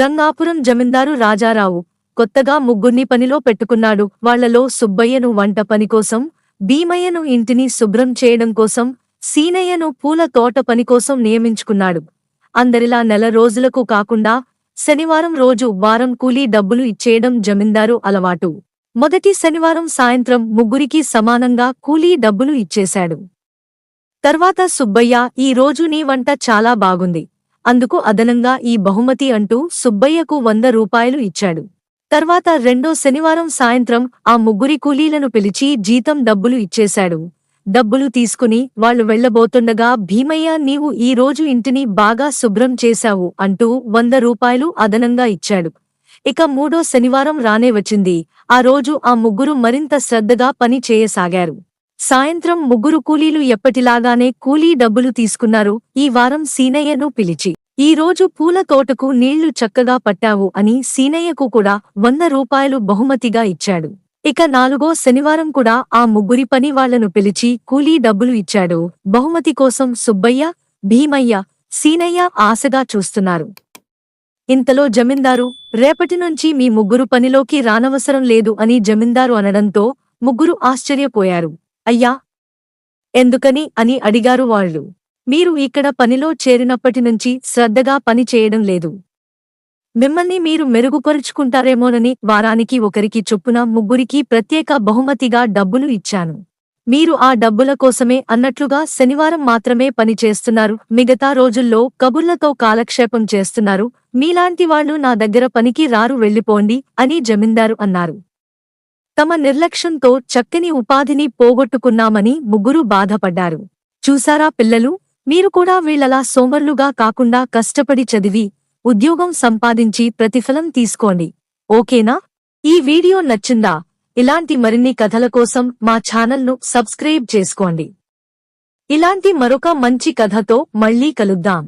రంగాపురం జమీందారు రాజారావు కొత్తగా ముగ్గుర్ని పనిలో పెట్టుకున్నాడు. వాళ్ళలో సుబ్బయ్యను వంట పని కోసం భీమయ్యను ఇంటిని శుభ్రం చేయడం కోసం సీనయ్యను పూల తోట పని కోసం నియమించుకున్నాడు. అందరిలా నెల రోజులకు కాకుండా శనివారం రోజు వారం కూలీ డబ్బులు ఇచ్చేయడం జమీందారు అలవాటు. మొదటి శనివారం సాయంత్రం ముగ్గురికి సమానంగా కూలీ డబ్బులు ఇచ్చేశాడు. తర్వాత సుబ్బయ్య ఈ రోజు నీ వంట చాలా బాగుంది. అందుకు అదనంగా ఈ బహుమతి అంటూ సుబ్బయ్యకు వంద రూపాయలు ఇచ్చాడు. తర్వాత రెండో శనివారం సాయంత్రం ఆ ముగ్గురి కూలీలను పిలిచి జీతం డబ్బులు ఇచ్చేశాడు. డబ్బులు తీసుకుని వాళ్ళు వెళ్ళబోతుండగా భీమయ్య నీవు ఈ రోజు ఇంటిని బాగా శుభ్రం చేశావు అంటూ వంద రూపాయలు అదనంగా ఇచ్చాడు. ఇక మూడో శనివారం రానే వచ్చింది. ఆ రోజు ఆ ముగ్గురు మరింత శ్రద్ధగా పని చేయసాగారు. సాయంత్రం ముగ్గురు కూలీలు ఎప్పటిలాగానే కూలీ డబ్బులు తీసుకున్నారు. ఈ వారం సీనయ్యను పిలిచి ఈ రోజు పూల తోటకు నీళ్ళు చక్కగా పట్టావు అని సీనయ్యకు కూడా వంద రూపాయలు బహుమతిగా ఇచ్చాడు. ఇక నాలుగో శనివారం కూడా ఆ ముగ్గురి పని వాళ్ళను పిలిచి కూలీ డబ్బులు ఇచ్చాడు. బహుమతి కోసం సుబ్బయ్య భీమయ్య సీనయ్య ఆశగా చూస్తున్నారు. ఇంతలో జమీందారు రేపటి నుంచి మీ ముగ్గురు పనిలోకి రానవసరం లేదు అని జమీందారు అనడంతో ముగ్గురు ఆశ్చర్యపోయారు. అయ్యా! ఎందుకని అని అడిగారు వాళ్ళు. మీరు ఇక్కడ పనిలో చేరినప్పటి నుంచి శ్రద్ధగా పని చేయడం లేదు. మిమ్మల్ని మీరు మెరుగుపరుచుకుంటారేమోనని వారానికి ఒకరికి చొప్పున ముగ్గురికి ప్రత్యేక బహుమతిగా డబ్బులు ఇచ్చాను. మీరు ఆ డబ్బుల కోసమే అన్నట్లుగా శనివారం మాత్రమే పనిచేస్తున్నారు మిగతా రోజుల్లో కబుర్లతో కాలక్షేపం చేస్తున్నారు. మీలాంటి వాళ్ళు నా దగ్గర పనికి రారు వెళ్ళిపోండి అని జమీందారు అన్నారు. తమ నిర్లక్ష్యంతో చక్కని ఉపాధిని పోగొట్టుకున్నామని ముగ్గురు బాధపడ్డారు. చూసారా పిల్లలు? మీరు కూడా వీళ్ళలా సోమర్లుగా కాకుండా కష్టపడి చదివి ఉద్యోగం సంపాదించి ప్రతిఫలం తీసుకోండి. ఓకేనా? ఈ వీడియో నచ్చిందా? ఇలాంటి మరిన్ని కథల కోసం మా ఛానల్ను సబ్స్క్రైబ్ చేసుకోండి. ఇలాంటి మరొక మంచి కథతో మళ్ళీ కలుద్దాం.